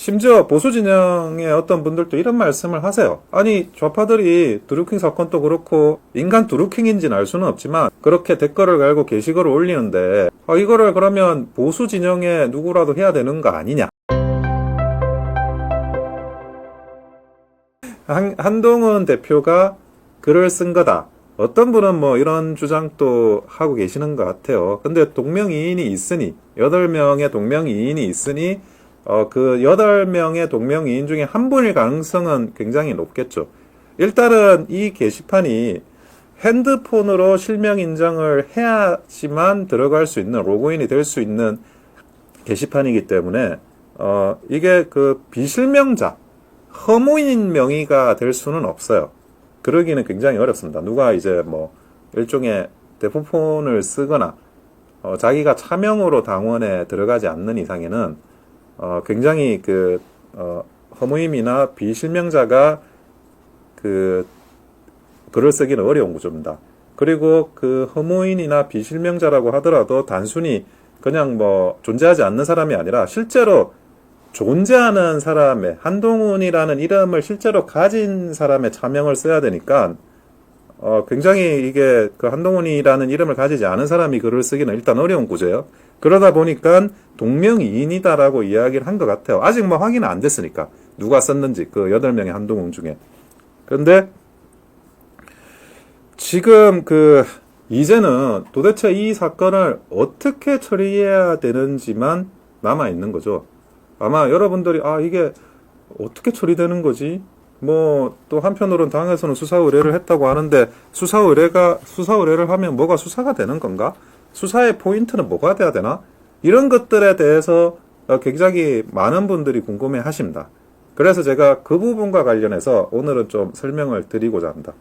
심지어 보수 진영의 어떤 분들도 이런 말씀을 하세요. 아니 좌파들이 드루킹 사건도 그렇고 인간 드루킹인지는 알 수는 없지만 그렇게 댓글을 갈고 게시글을 올리는데 아, 이거를 그러면 보수 진영의 누구라도 해야 되는 거 아니냐? 한, 한동훈 대표가 글을 쓴 거다. 어떤 분은 뭐 이런 주장도 하고 계시는 것 같아요. 근데 동명이인이 있으니, 8명의 동명이인이 있으니, 어, 그 8명의 동명이인 중에 한 분일 가능성은 굉장히 높겠죠. 일단은 이 게시판이 핸드폰으로 실명 인정을 해야지만 들어갈 수 있는, 로그인이 될 수 있는 게시판이기 때문에, 어, 이게 그 비실명자, 허무인 명의가 될 수는 없어요. 그러기는 굉장히 어렵습니다. 누가 이제 뭐 일종의 대포폰을 쓰거나 어, 자기가 차명으로 당원에 들어가지 않는 이상에는 어, 굉장히 그 어, 허무임이나 비실명자가 그 글을 쓰기는 어려운 구조입니다. 그리고 그 허무인이나 비실명자라고 하더라도 단순히 그냥 뭐 존재하지 않는 사람이 아니라 실제로 존재하는 사람의 한동훈이라는 이름을 실제로 가진 사람의 차명을 써야 되니까 어 굉장히 이게 그 한동훈이라는 이름을 가지지 않은 사람이 글을 쓰기는 일단 어려운 구조예요. 그러다 보니까 동명이인이다라고 이야기를 한 것 같아요. 아직 뭐 확인은 안 됐으니까 누가 썼는지 그 여덟 명의 한동훈 중에. 그런데 지금 그 이제는 도대체 이 사건을 어떻게 처리해야 되는지만 남아 있는 거죠. 아마 여러분들이 아 이게 어떻게 처리되는 거지? 뭐 또 한편으로는 당에서는 수사 의뢰를 했다고 하는데 수사 의뢰가 수사 의뢰를 하면 뭐가 수사가 되는 건가? 수사의 포인트는 뭐가 돼야 되나? 이런 것들에 대해서 어, 굉장히 많은 분들이 궁금해 하십니다. 그래서 제가 그 부분과 관련해서 오늘은 좀 설명을 드리고자 합니다.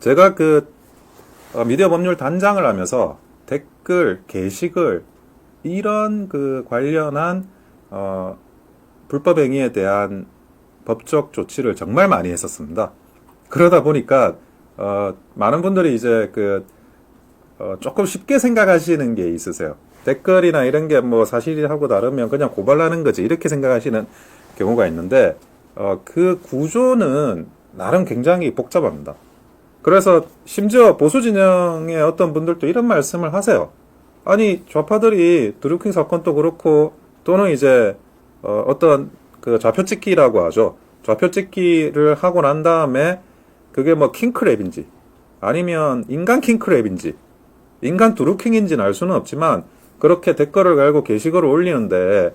제가 그 어, 미디어 법률 단장을 하면서 댓글, 게시글 이런 그 관련한 어, 불법 행위에 대한 법적 조치를 정말 많이 했었습니다. 그러다 보니까 어, 많은 분들이 이제 그 어, 조금 쉽게 생각하시는 게 있으세요. 댓글이나 이런 게 뭐 사실하고 다르면 그냥 고발하는 거지 이렇게 생각하시는 경우가 있는데 어, 그 구조는 나름 굉장히 복잡합니다. 그래서 심지어 보수 진영의 어떤 분들도 이런 말씀을 하세요. 아니 좌파들이 드루킹 사건도 그렇고 또는 이제 어, 어떤 그 좌표 찍기라고 하죠. 좌표 찍기를 하고 난 다음에 그게 뭐 킹크랩인지 아니면 인간 킹크랩인지 인간 드루킹인지는 알 수는 없지만 그렇게 댓글을 갈고 게시글을 올리는데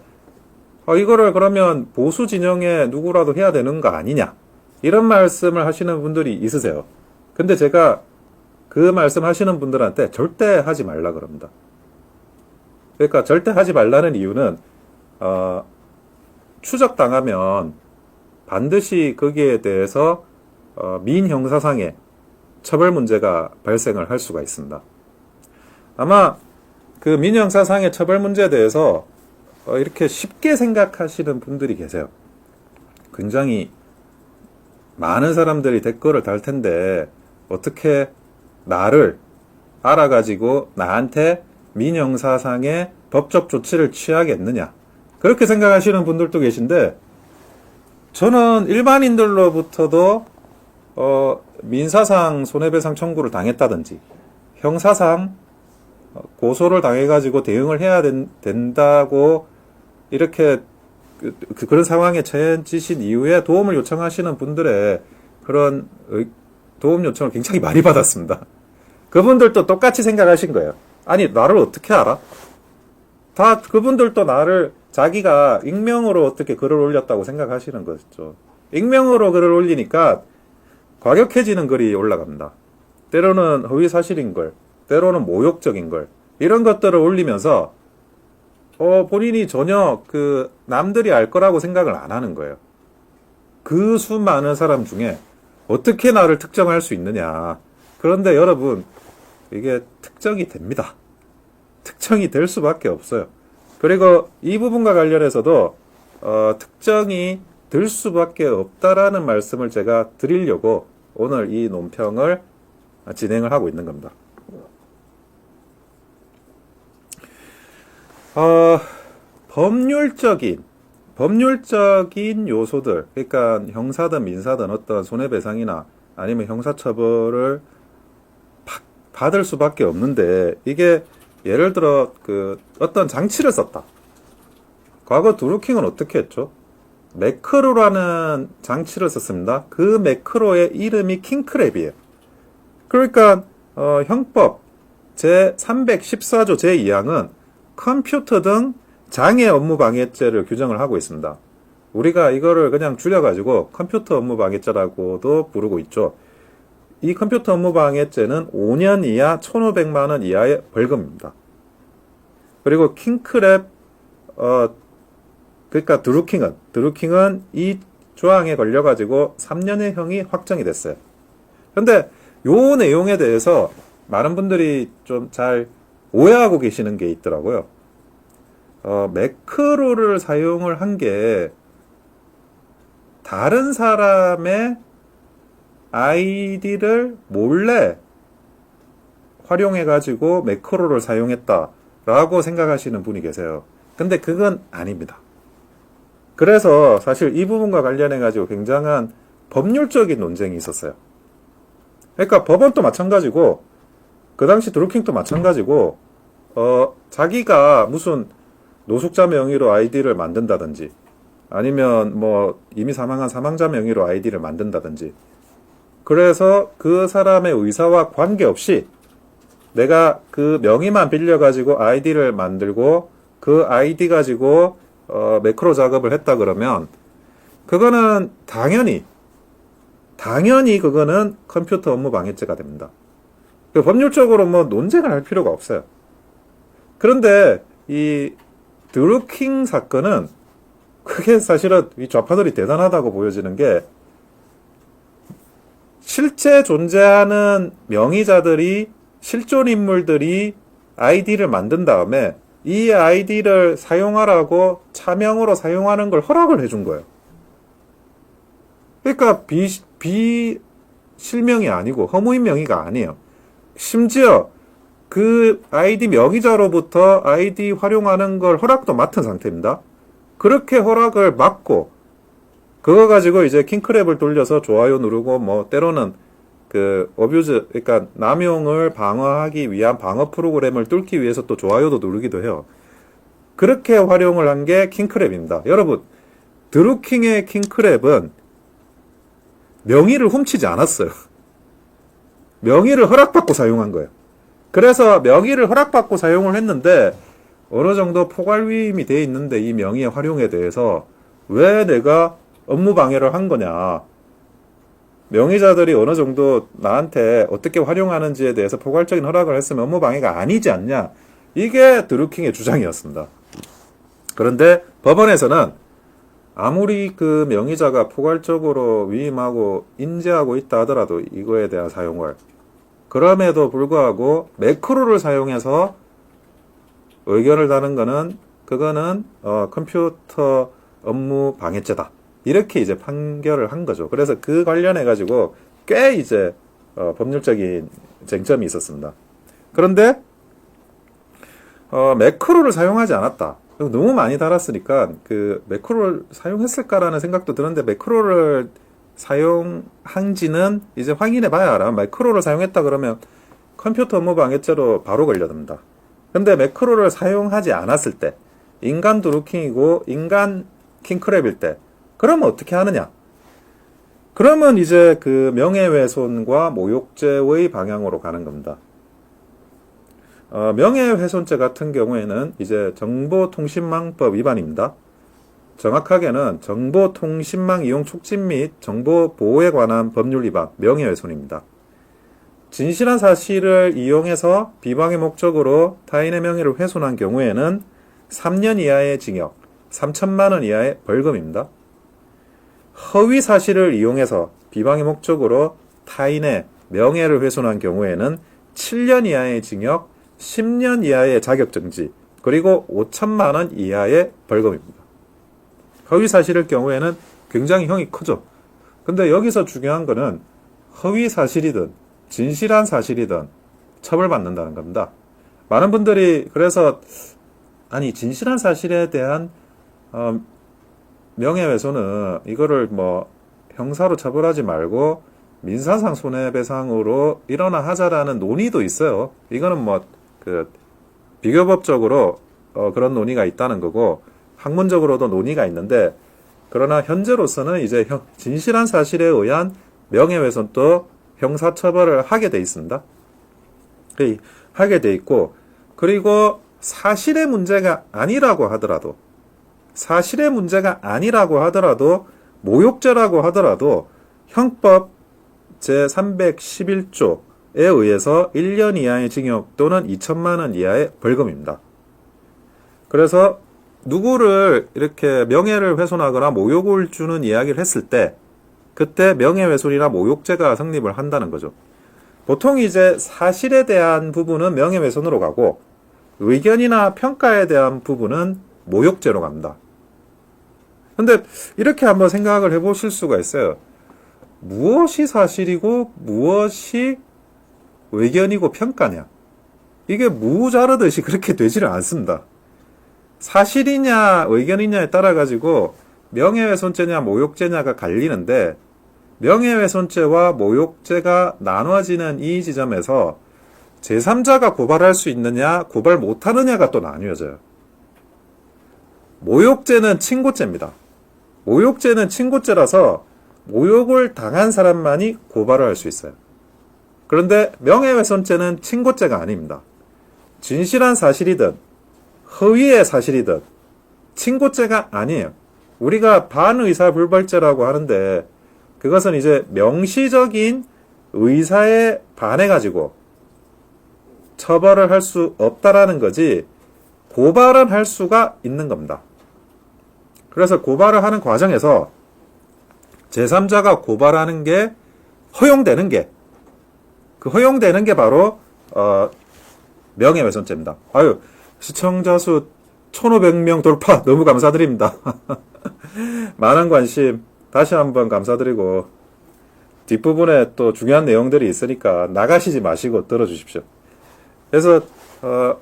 어, 이거를 그러면 보수 진영의 누구라도 해야 되는 거 아니냐 이런 말씀을 하시는 분들이 있으세요. 근데 제가 그 말씀 하시는 분들한테 절대 하지 말라 그럽니다. 그러니까 절대 하지 말라는 이유는 어, 추적당하면 반드시 거기에 대해서 어, 민형사상의 처벌 문제가 발생을 할 수가 있습니다. 아마 그 민형사상의 처벌 문제에 대해서 어, 이렇게 쉽게 생각하시는 분들이 계세요. 굉장히 많은 사람들이 댓글을 달 텐데 어떻게 나를 알아가지고 나한테 민형사상의 법적 조치를 취하겠느냐. 그렇게 생각하시는 분들도 계신데, 저는 일반인들로부터도, 어, 민사상 손해배상 청구를 당했다든지, 형사상 어, 고소를 당해가지고 대응을 해야 된, 된다고, 이렇게, 그, 그, 그런 상황에 처해지신 이후에 도움을 요청하시는 분들의 그런 도움 요청을 굉장히 많이 받았습니다. 그분들도 똑같이 생각하신 거예요. 아니, 나를 어떻게 알아? 다 그분들도 나를 자기가 익명으로 어떻게 글을 올렸다고 생각하시는 거죠. 익명으로 글을 올리니까 과격해지는 글이 올라갑니다. 때로는 허위 사실인 걸, 때로는 모욕적인 걸, 이런 것들을 올리면서 어, 본인이 전혀 그 남들이 알 거라고 생각을 안 하는 거예요. 그 수많은 사람 중에 어떻게 나를 특정할 수 있느냐. 그런데 여러분, 이게 특정이 됩니다. 특정이 될 수밖에 없어요. 그리고 이 부분과 관련해서도 어, 특정이 될 수밖에 없다라는 말씀을 제가 드리려고 오늘 이 논평을 진행을 하고 있는 겁니다. 어, 법률적인 법률적인 요소들, 그러니까 형사든 민사든 어떤 손해배상이나 아니면 형사처벌을 파- 받을 수밖에 없는데 이게 예를 들어 그 어떤 장치를 썼다. 과거 드루킹은 어떻게 했죠? 매크로라는 장치를 썼습니다. 그 매크로의 이름이 킹크랩이에요. 그러니까 어, 형법 제 314조 제2항은 컴퓨터 등 장애 업무 방해죄를 규정을 하고 있습니다. 우리가 이거를 그냥 줄여가지고 컴퓨터 업무 방해죄라고도 부르고 있죠. 이 컴퓨터 업무 방해죄는 5년 이하 1,500만 원 이하의 벌금입니다. 그리고 킹크랩 어 그러니까 드루킹은 드루킹은 이 조항에 걸려 가지고 3년의 형이 확정이 됐어요. 근데 요 내용에 대해서 많은 분들이 좀 잘 오해하고 계시는 게 있더라고요. 어, 매크로를 사용을 한 게 다른 사람의 아이디를 몰래 활용해가지고 매크로를 사용했다라고 생각하시는 분이 계세요. 근데 그건 아닙니다. 그래서 사실 이 부분과 관련해가지고 굉장한 법률적인 논쟁이 있었어요. 그러니까 법원도 마찬가지고 그 당시 드루킹도 마찬가지고 어 자기가 무슨 노숙자 명의로 아이디를 만든다든지 아니면 뭐 이미 사망한 사망자 명의로 아이디를 만든다든지 그래서 그 사람의 의사와 관계없이 내가 그 명의만 빌려가지고 아이디를 만들고 그 아이디 가지고 어, 매크로 작업을 했다 그러면 그거는 당연히 당연히 그거는 컴퓨터 업무 방해죄가 됩니다. 그 법률적으로 뭐 논쟁을 할 필요가 없어요. 그런데 이 드루킹 사건은 그게 사실은 이 좌파들이 대단하다고 보여지는 게 실제 존재하는 명의자들이 실존 인물들이 아이디를 만든 다음에 이 아이디를 사용하라고 차명으로 사용하는 걸 허락을 해준 거예요. 그러니까 비, 비 실명이 아니고 허무인 명의가 아니에요. 심지어 그 아이디 명의자로부터 아이디 활용하는 걸 허락도 맡은 상태입니다. 그렇게 허락을 받고 그거 가지고 이제 킹크랩을 돌려서 좋아요 누르고 뭐 때로는 그 어뷰즈 그러니까 남용을 방어하기 위한 방어 프로그램을 뚫기 위해서 또 좋아요도 누르기도 해요. 그렇게 활용을 한 게 킹크랩입니다. 여러분 드루킹의 킹크랩은 명의를 훔치지 않았어요. 명의를 허락받고 사용한 거예요. 그래서 명의를 허락받고 사용을 했는데 어느 정도 포괄 위임이 돼 있는데 이 명의의 활용에 대해서 왜 내가 업무 방해를 한 거냐. 명의자들이 어느 정도 나한테 어떻게 활용하는지에 대해서 포괄적인 허락을 했으면 업무 방해가 아니지 않냐. 이게 드루킹의 주장이었습니다. 그런데 법원에서는 아무리 그 명의자가 포괄적으로 위임하고 인지하고 있다 하더라도 이거에 대한 사용을 그럼에도 불구하고 매크로를 사용해서 의견을 다는 거는 그거는 어, 컴퓨터 업무 방해죄다. 이렇게 이제 판결을 한 거죠. 그래서 그 관련해 가지고 꽤 이제 어, 법률적인 쟁점이 있었습니다. 그런데 어, 매크로를 사용하지 않았다. 너무 많이 달았으니까 그 매크로를 사용했을까라는 생각도 드는데 매크로를 사용한지는 이제 확인해 봐야 알아. 매크로를 사용했다 그러면 컴퓨터 업무 방 해죄로 바로 걸려듭니다. 근데 매크로를 사용하지 않았을 때 인간 드루킹이고 인간 킹크랩일 때 그러면 어떻게 하느냐? 그러면 이제 그 명예훼손과 모욕죄의 방향으로 가는 겁니다. 어, 명예훼손죄 같은 경우에는 이제 정보통신망법 위반입니다. 정확하게는 정보통신망 이용 촉진 및 정보 보호에 관한 법률 위반, 명예훼손입니다. 진실한 사실을 이용해서 비방의 목적으로 타인의 명예를 훼손한 경우에는 3년 이하의 징역, 3천만 원 이하의 벌금입니다. 허위 사실을 이용해서 비방의 목적으로 타인의 명예를 훼손한 경우에는 7년 이하의 징역, 10년 이하의 자격정지, 그리고 5천만 원 이하의 벌금입니다. 허위 사실의 경우에는 굉장히 형이 크죠. 근데 여기서 중요한 거는 허위 사실이든 진실한 사실이든 처벌받는다는 겁니다. 많은 분들이 그래서 아니 진실한 사실에 대한 어, 명예훼손은 이거를 뭐 형사로 처벌하지 말고 민사상 손해배상으로 일어나 하자라는 논의도 있어요. 이거는 뭐 그 비교법적으로 어, 그런 논의가 있다는 거고 학문적으로도 논의가 있는데 그러나 현재로서는 이제 형- 진실한 사실에 의한 명예훼손도 형사처벌을 하게 돼 있습니다. 그, 하게 돼 있고 그리고 사실의 문제가 아니라고 하더라도 사실의 문제가 아니라고 하더라도 모욕죄라고 하더라도 형법 제311조에 의해서 1년 이하의 징역 또는 2천만 원 이하의 벌금입니다. 그래서 누구를 이렇게 명예를 훼손하거나 모욕을 주는 이야기를 했을 때 그때 명예훼손이나 모욕죄가 성립을 한다는 거죠. 보통 이제 사실에 대한 부분은 명예훼손으로 가고 의견이나 평가에 대한 부분은 모욕죄로 갑니다. 근데 이렇게 한번 생각을 해보실 수가 있어요. 무엇이 사실이고 무엇이 의견이고 평가냐? 이게 무자르듯이 그렇게 되지를 않습니다. 사실이냐 의견이냐에 따라 가지고 명예훼손죄냐 모욕죄냐가 갈리는데 명예훼손죄와 모욕죄가 나눠지는 이 지점에서 제3자가 고발할 수 있느냐 고발 못하느냐가 또 나뉘어져요. 모욕죄는 친고죄입니다. 모욕죄는 친고죄라서 모욕을 당한 사람만이 고발을 할 수 있어요. 그런데 명예훼손죄는 친고죄가 아닙니다. 진실한 사실이든 허위의 사실이든 친고죄가 아니에요. 우리가 반의사불벌죄라고 하는데 그것은 이제 명시적인 의사에 반해 가지고 처벌을 할 수 없다라는 거지 고발은 할 수가 있는 겁니다. 그래서 고발을 하는 과정에서 제3자가 고발하는 게 허용되는 게 그 허용되는 게 바로 어, 명예훼손죄입니다. 아유 시청자 수 1,500명 돌파 너무 감사드립니다. 많은 관심 다시 한번 감사드리고 뒷부분에 또 중요한 내용들이 있으니까 나가시지 마시고 들어주십시오. 그래서 어,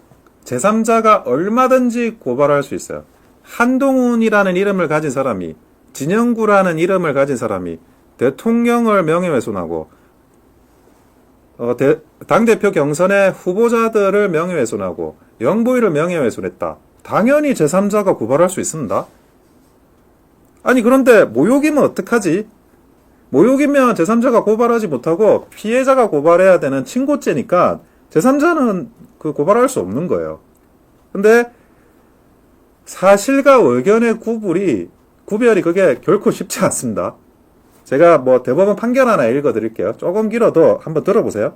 제3자가 얼마든지 고발할 수 있어요. 한동훈이라는 이름을 가진 사람이 진영구라는 이름을 가진 사람이 대통령을 명예훼손하고 어, 대- 당대표 경선의 후보자들을 명예훼손하고 영부인을 명예훼손했다. 당연히 제3자가 고발할 수 있습니다. 아니 그런데 모욕이면 어떡하지? 모욕이면 제3자가 고발하지 못하고 피해자가 고발해야 되는 친고죄니까 제3자는 그 고발할 수 없는 거예요. 근데 사실과 의견의 구분이 구별이 그게 결코 쉽지 않습니다. 제가 뭐 대법원 판결 하나 읽어 드릴게요. 조금 길어도 한번 들어보세요.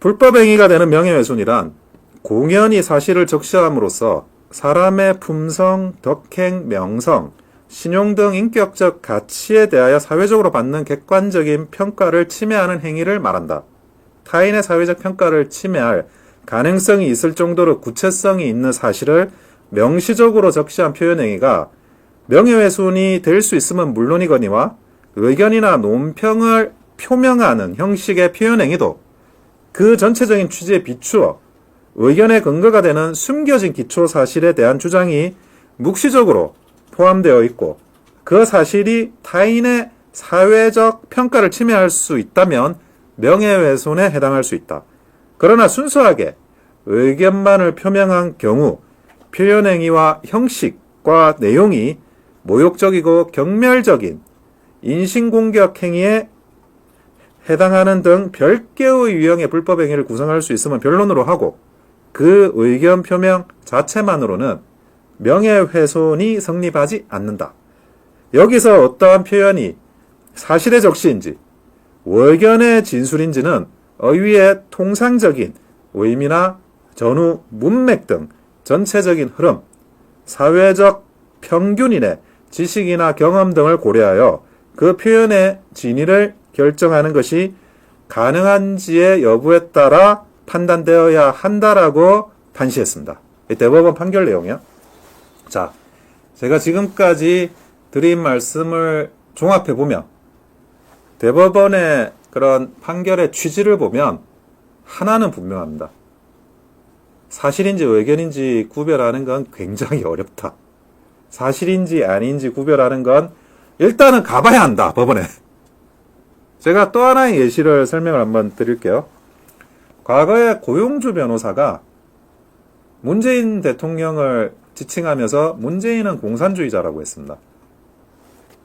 불법행위가 되는 명예훼손이란 공연히 사실을 적시함으로써 사람의 품성, 덕행, 명성, 신용 등 인격적 가치에 대하여 사회적으로 받는 객관적인 평가를 침해하는 행위를 말한다. 타인의 사회적 평가를 침해할 가능성이 있을 정도로 구체성이 있는 사실을 명시적으로 적시한 표현행위가 명예훼손이 될 수 있으면 물론이거니와 의견이나 논평을 표명하는 형식의 표현행위도 그 전체적인 취지에 비추어 의견의 근거가 되는 숨겨진 기초 사실에 대한 주장이 묵시적으로 포함되어 있고 그 사실이 타인의 사회적 평가를 침해할 수 있다면 명예훼손에 해당할 수 있다. 그러나 순수하게 의견만을 표명한 경우 표현행위와 형식과 내용이 모욕적이고 경멸적인 인신공격 행위에 해당하는 등 별개의 유형의 불법 행위를 구성할 수 있으면 변론으로 하고 그 의견 표명 자체만으로는 명예훼손이 성립하지 않는다. 여기서 어떠한 표현이 사실의 적시인지 의견의 진술인지는 어휘의 통상적인 의미나 전후 문맥 등 전체적인 흐름, 사회적 평균인의 지식이나 경험 등을 고려하여 그 표현의 진위를 결정하는 것이 가능한지의 여부에 따라 판단되어야 한다라고 판시했습니다. 이 대법원 판결 내용이요. 자, 제가 지금까지 드린 말씀을 종합해 보면 대법원의 그런 판결의 취지를 보면 하나는 분명합니다. 사실인지 의견인지 구별하는 건 굉장히 어렵다. 사실인지 아닌지 구별하는 건 일단은 가봐야 한다, 법원에. 제가 또 하나의 예시를 설명을 한번 드릴게요. 과거에 고용주 변호사가 문재인 대통령을 지칭하면서 문재인은 공산주의자라고 했습니다.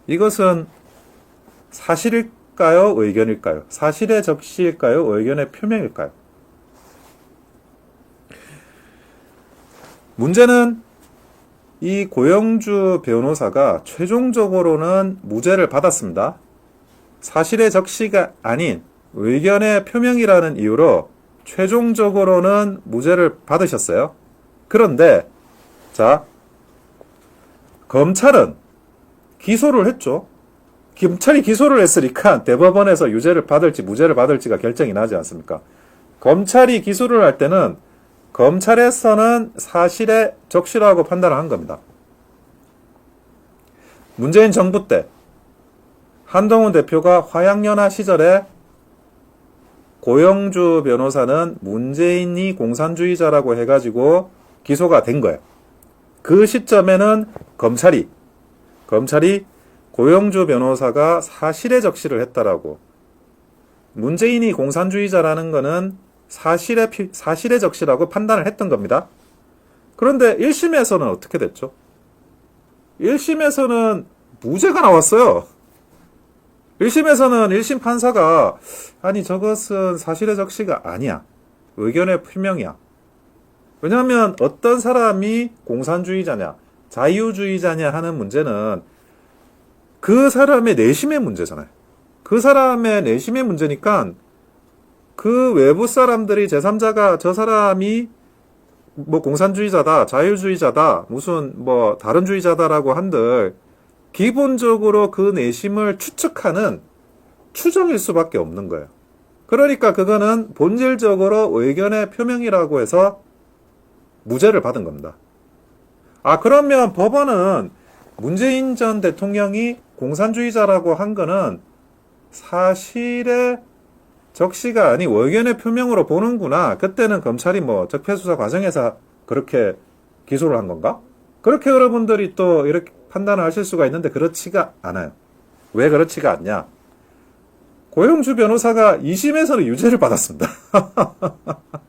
이것은 사실일 까요? 의견일까요? 사실의 적시일까요? 의견의 표명일까요? 문제는 이 고영주 변호사가 최종적으로는 무죄를 받았습니다. 사실의 적시가 아닌 의견의 표명이라는 이유로 최종적으로는 무죄를 받으셨어요. 그런데, 자, 검찰은 기소를 했죠. 검찰이 기소를 했으니까 대법원에서 유죄를 받을지 무죄를 받을지가 결정이 나지 않습니까? 검찰이 기소를 할 때는 검찰에서는 사실의 적시라고 판단을 한 겁니다. 문재인 정부 때 한동훈 대표가 화양연화 시절에 고영주 변호사는 문재인이 공산주의자라고 해가지고 기소가 된 거예요. 그 시점에는 검찰이 검찰이 고영주 변호사가 사실의 적시를 했다라고 문재인이 공산주의자라는 거는 사실의 피- 사실의 적시라고 판단을 했던 겁니다. 그런데 1심에서는 어떻게 됐죠? 1심에서는 무죄가 나왔어요. 1심에서는 1심 판사가 아니 저것은 사실의 적시가 아니야. 의견의 표명이야. 왜냐하면 어떤 사람이 공산주의자냐, 자유주의자냐 하는 문제는 그 사람의 내심의 문제잖아요. 그 사람의 내심의 문제니까 그 외부 사람들이 제3자가 저 사람이 뭐 공산주의자다, 자유주의자다, 무슨 뭐 다른 주의자다라고 한들 기본적으로 그 내심을 추측하는 추정일 수밖에 없는 거예요. 그러니까 그거는 본질적으로 의견의 표명이라고 해서 무죄를 받은 겁니다. 아, 그러면 법원은 문재인 전 대통령이 공산주의자라고 한 거는 사실의 적시가 아니 의견의 표명으로 보는구나. 그때는 검찰이 뭐 적폐수사 과정에서 그렇게 기소를 한 건가? 그렇게 여러분들이 또 이렇게 판단을 하실 수가 있는데 그렇지가 않아요. 왜 그렇지가 않냐? 고영주 변호사가 2심에서는 유죄를 받았습니다.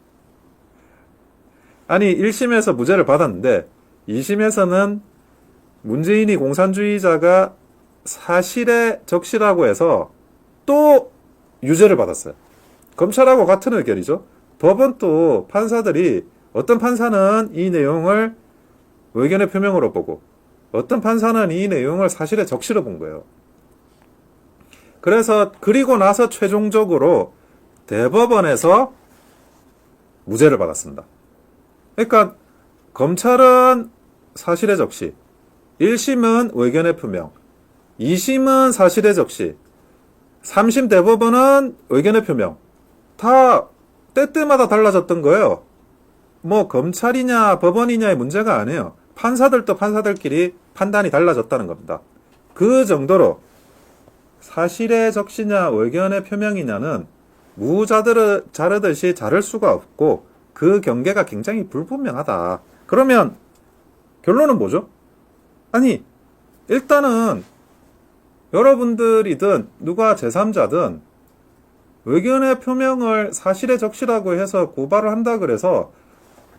아니, 1심에서 무죄를 받았는데 2심에서는 문재인이 공산주의자가 사실의 적시라고 해서 또 유죄를 받았어요. 검찰하고 같은 의견이죠. 법원 또 판사들이 어떤 판사는 이 내용을 의견의 표명으로 보고 어떤 판사는 이 내용을 사실의 적시로 본 거예요. 그래서 그리고 나서 최종적으로 대법원에서 무죄를 받았습니다. 그러니까 검찰은 사실의 적시, 1심은 의견의 표명, 2심은 사실의 적시, 3심 대법원은 의견의 표명. 다 때때마다 달라졌던 거예요. 뭐 검찰이냐 법원이냐의 문제가 아니에요. 판사들도 판사들끼리 판단이 달라졌다는 겁니다. 그 정도로 사실의 적시냐 의견의 표명이냐는 무자르 자르듯이 자를 수가 없고 그 경계가 굉장히 불분명하다. 그러면 결론은 뭐죠? 아니 일단은 여러분들이든 누가 제3자든 의견의 표명을 사실의 적시라고 해서 고발을 한다 그래서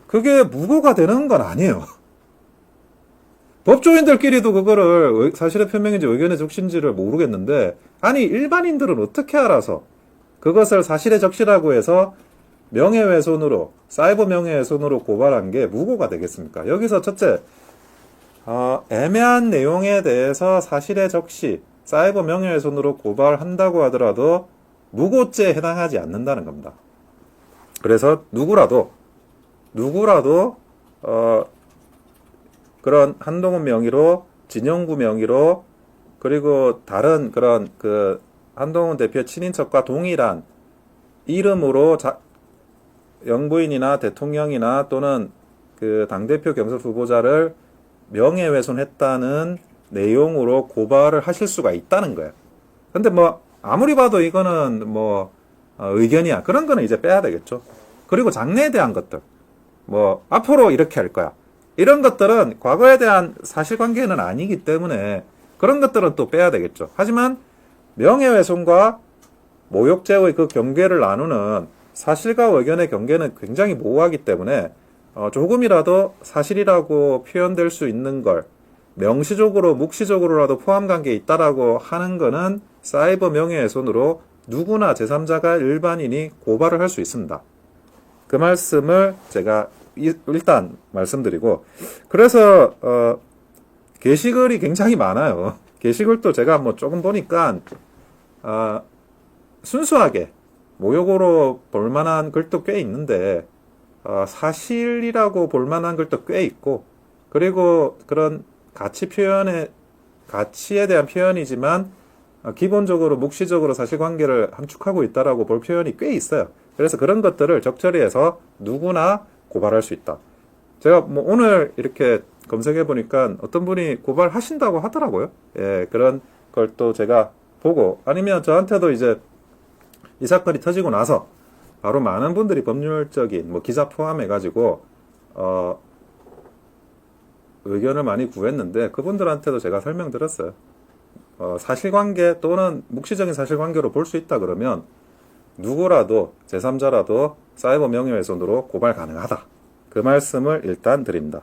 그게 무고가 되는 건 아니에요. 법조인들끼리도 그거를 의- 사실의 표명인지 의견의 적시인지를 모르겠는데 아니 일반인들은 어떻게 알아서 그것을 사실의 적시라고 해서 명예훼손으로 사이버 명예훼손으로 고발한 게 무고가 되겠습니까? 여기서 첫째 어, 애매한 내용에 대해서 사실의 적시 사이버 명예훼손으로 고발한다고 하더라도 무고죄에 해당하지 않는다는 겁니다. 그래서 누구라도 누구라도 어, 그런 한동훈 명의로 진영구 명의로 그리고 다른 그런 그 한동훈 대표 친인척과 동일한 이름으로 자, 영부인이나 대통령이나 또는 그 당대표 경선 후보자를 명예훼손했다는 내용으로 고발을 하실 수가 있다는 거예요. 근데 뭐 아무리 봐도 이거는 뭐 어, 의견이야. 그런 거는 이제 빼야 되겠죠. 그리고 장래에 대한 것들. 뭐 앞으로 이렇게 할 거야. 이런 것들은 과거에 대한 사실관계는 아니기 때문에 그런 것들은 또 빼야 되겠죠. 하지만 명예훼손과 모욕죄의 그 경계를 나누는 사실과 의견의 경계는 굉장히 모호하기 때문에 어, 조금이라도 사실이라고 표현될 수 있는 걸 명시적으로 묵시적으로라도 포함 관계에 있다라고 하는 거는 사이버 명예훼손으로 누구나 제3자가 일반인이 고발을 할 수 있습니다. 그 말씀을 제가 이- 일단 말씀드리고 그래서 어, 게시글이 굉장히 많아요. 게시글도 제가 뭐 조금 보니까 아, 순수하게 모욕으로 볼만한 글도 꽤 있는데 어, 사실이라고 볼 만한 글도 꽤 있고 그리고 그런 가치 표현의 가치에 대한 표현이지만 어, 기본적으로 묵시적으로 사실관계를 함축하고 있다라고 볼 표현이 꽤 있어요. 그래서 그런 것들을 적절히 해서 누구나 고발할 수 있다. 제가 뭐 오늘 이렇게 검색해 보니까 어떤 분이 고발하신다고 하더라고요. 예, 그런 걸 또 제가 보고 아니면 저한테도 이제 이 사건이 터지고 나서 바로 많은 분들이 법률적인 뭐 기사 포함해 가지고 어 의견을 많이 구했는데 그분들한테도 제가 설명드렸어요. 어, 사실관계 또는 묵시적인 사실관계로 볼 수 있다 그러면 누구라도 제3자라도 사이버 명예훼손으로 고발 가능하다. 그 말씀을 일단 드립니다.